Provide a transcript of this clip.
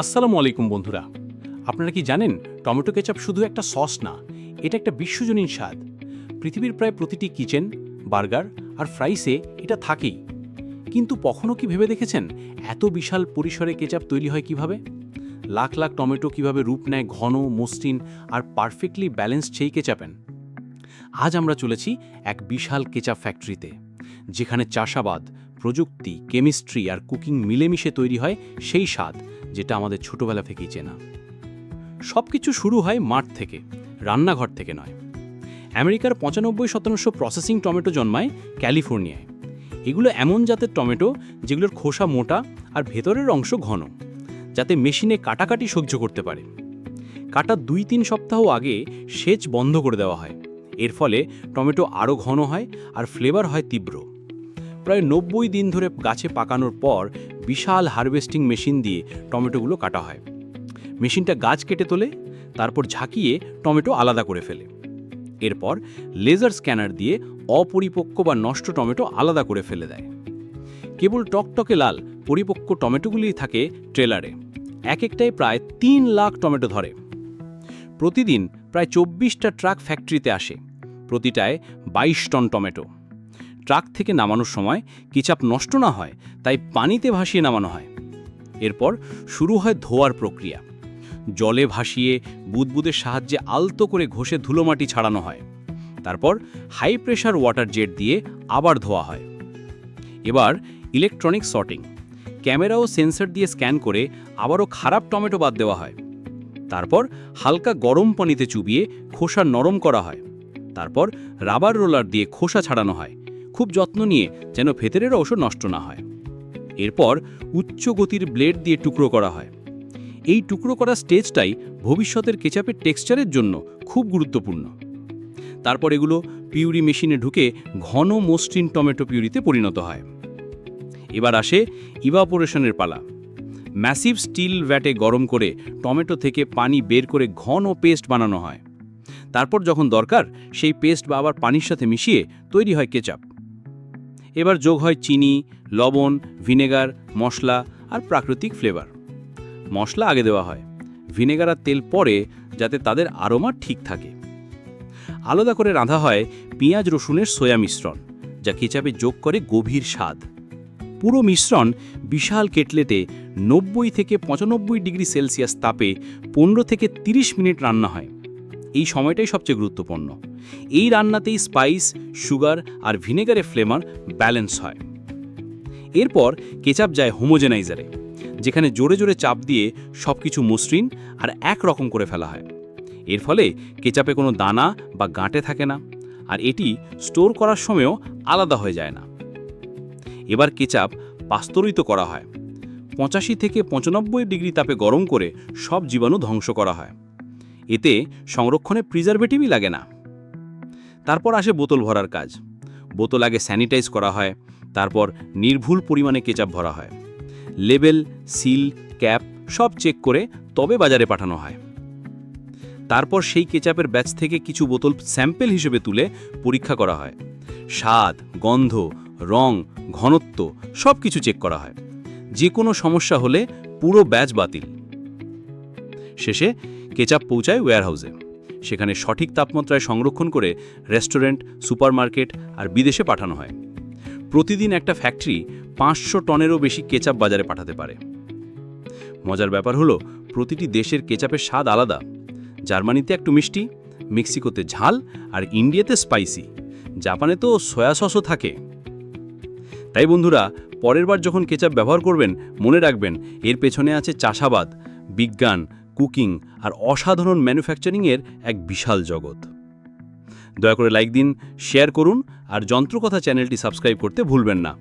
আসসালামু আলাইকুম বন্ধুরা। আপনারা কি জানেন, টমেটো কেচাপ শুধু একটা সস না, এটা একটা বিশ্বজনীন স্বাদ। পৃথিবীর প্রায় প্রতিটি কিচেন, বার্গার আর ফ্রাইসে এটা থাকেই। কিন্তু কখনো কি ভেবে দেখেছেন, এত বিশাল পরিসরে কেচাপ তৈরি হয় কীভাবে? লাখ লাখ টমেটো কীভাবে রূপ নেয় ঘন, মসৃণ আর পারফেক্টলি ব্যালেন্সড সেই কেচাপেন আজ আমরা চলেছি এক বিশাল কেচাপ ফ্যাক্টরিতে, যেখানে চাষাবাদ, প্রযুক্তি, কেমিস্ট্রি আর কুকিং মিলেমিশে তৈরি হয় সেই স্বাদ যেটা আমাদের ছোটবেলা থেকেই চেনা। সব কিছু শুরু হয় মাঠ থেকে, রান্নাঘর থেকে নয়। আমেরিকার পঁচানব্বই শতাংশ প্রসেসিং টমেটো জন্মায় ক্যালিফোর্নিয়ায়। এগুলো এমন জাতের টমেটো যেগুলোর খোসা মোটা আর ভেতরের অংশ ঘন, যাতে মেশিনে কাটাকাটি সহ্য করতে পারে। কাটার দুই তিন সপ্তাহ আগে সেচ বন্ধ করে দেওয়া হয়। এর ফলে টমেটো আরও ঘন হয় আর ফ্লেভার হয় তীব্র। প্রায় নব্বই দিন ধরে গাছে পাকানোর পর বিশাল হারভেস্টিং মেশিন দিয়ে টমেটোগুলো কাটা হয়। মেশিনটা গাছ কেটে তোলে, তারপর ঝাঁকিয়ে টমেটো আলাদা করে ফেলে। এরপর লেজার স্ক্যানার দিয়ে অপরিপক্ক বা নষ্ট টমেটো আলাদা করে ফেলে দেয়। কেবল টকটকে লাল, পরিপক্ক টমেটোগুলি থাকে ট্রেলারে। এক একটাই প্রায় তিন লাখ টমেটো ধরে। প্রতিদিন প্রায় চব্বিশটা ট্রাক ফ্যাক্টরিতে আসে। প্রতিটায় বাইশ টন টমেটো। ট্রাক থেকে নামানোর সময় কিচাপ নষ্ট না হয়, তাই পানিতে ভাসিয়ে নামানো হয়। এরপর শুরু হয় ধোয়ার প্রক্রিয়া। জলে ভাসিয়ে বুদবুদের সাহায্যে আলতো করে ঘষে ধুলোমাটি ছাড়ানো হয়। তারপর হাই প্রেশার ওয়াটার জেট দিয়ে আবার ধোয়া হয়। এবার ইলেকট্রনিক সর্টিং। ক্যামেরা ও সেন্সর দিয়ে স্ক্যান করে আবারও খারাপ টমেটো বাদ দেওয়া হয়। তারপর হালকা গরম পানিতে চুবিয়ে খোসা নরম করা হয়। তারপর রাবার রোলার দিয়ে খোসা ছাড়ানো হয়। খুব যত্ন নিয়ে যেন ভেতরের অংশ নষ্ট না হয়। এরপর উচ্চ গতির ব্লেড দিয়ে টুকরো করা হয়। এই টুকরো করা স্টেজটাই ভবিষ্যতের কেচাপের টেক্সচারের জন্য খুব গুরুত্বপূর্ণ। তারপর এগুলো পিউরি মেশিনে ঢুকে ঘন মসৃণ টমেটো পিউরিতে পরিণত হয়। এবার আসে ইভাপোরেশনের পালা। ম্যাসিভ স্টিল ভ্যাটে গরম করে টমেটো থেকে পানি বের করে ঘন পেস্ট বানানো হয়। তারপর যখন দরকার, সেই পেস্ট বা আবার পানির সাথে মিশিয়ে তৈরি হয় কেচাপ। এবার যোগ হয় চিনি, লবণ, ভিনেগার, মশলা আর প্রাকৃতিক ফ্লেভার মশলা আগে দেওয়া হয়, ভিনেগার আর তেল পরে যাতে তাদের আরোমা ঠিক থাকে। আলাদা করে রাঁধা হয় পেঁয়াজ, রসুনের সয়া মিশ্রণ, যা কেচাপে যোগ করে গভীর স্বাদ। পুরো মিশ্রণ বিশাল কেটলেটে নব্বই থেকে পঁচানব্বই ডিগ্রি সেলসিয়াস তাপে পনেরো থেকে ৩০ মিনিট রান্না হয়। এই সময়টাই সবচেয়ে গুরুত্বপূর্ণ। এই রান্নাতেই স্পাইস সুগার আর ভিনেগারের ফ্লেভার ব্যালেন্স হয়। এরপর কেচাপ যায় হোমোজেনাইজারে যেখানে জোরে জোরে চাপ দিয়ে সব কিছু মসৃণ আর এক রকম করে ফেলা হয়। এর ফলে কেচাপে কোনো দানা বা গাঁটে থাকে না আর এটি স্টোর করার সময়ও আলাদা হয়ে যায় না। এবার কেচাপ পাস্তরিত করা হয়। পঁচাশি থেকে পঁচানব্বই ডিগ্রি তাপে গরম করে সব জীবাণু ধ্বংস করা হয়। এতে সংরক্ষণে প্রিজারভেটিভই লাগে না। তারপর আসে বোতল ভরার কাজ। বোতল আগে স্যানিটাইজ করা হয়, তারপর নির্ভুল পরিমাণে কেচাপ ভরা হয়। লেবেল সিল ক্যাপ সব চেক করে তবে বাজারে পাঠানো হয়। তারপর সেই কেচাপের ব্যাচ থেকে কিছু বোতল স্যাম্পেল হিসেবে তুলে পরীক্ষা করা হয়। স্বাদ, গন্ধ, রং, ঘনত্ব সব কিছু চেক করা হয়। যে কোনো সমস্যা হলে পুরো ব্যাচ বাতিল। শেষে কেচাপ পৌঁছায় ওয়্যারহাউসে সেখানে সঠিক তাপমাত্রায় সংরক্ষণ করে রেস্টুরেন্ট সুপারমার্কেট আর বিদেশে পাঠানো হয়। প্রতিদিন একটা ফ্যাক্টরি পাঁচশো টনেরও বেশি কেচাপ বাজারে পাঠাতে পারে। মজার ব্যাপার হলো, প্রতিটি দেশের কেচাপের স্বাদ আলাদা। জার্মানিতে একটু মিষ্টি, মেক্সিকোতে ঝাল আর ইন্ডিয়াতে স্পাইসি জাপানে তো সয়া সসও থাকে। তাই বন্ধুরা, পরের বার যখন কেচাপ ব্যবহার করবেন, মনে রাখবেন, এর পেছনে আছে চাষাবাদ, বিজ্ঞান কুকিং আর অসাধারণ ম্যানুফ্যাকচারিংয়ের এক বিশাল জগৎ। দয়া করে লাইক দিন, শেয়ার করুন আর যন্ত্রকথা চ্যানেলটি সাবস্ক্রাইব করতে ভুলবেন না।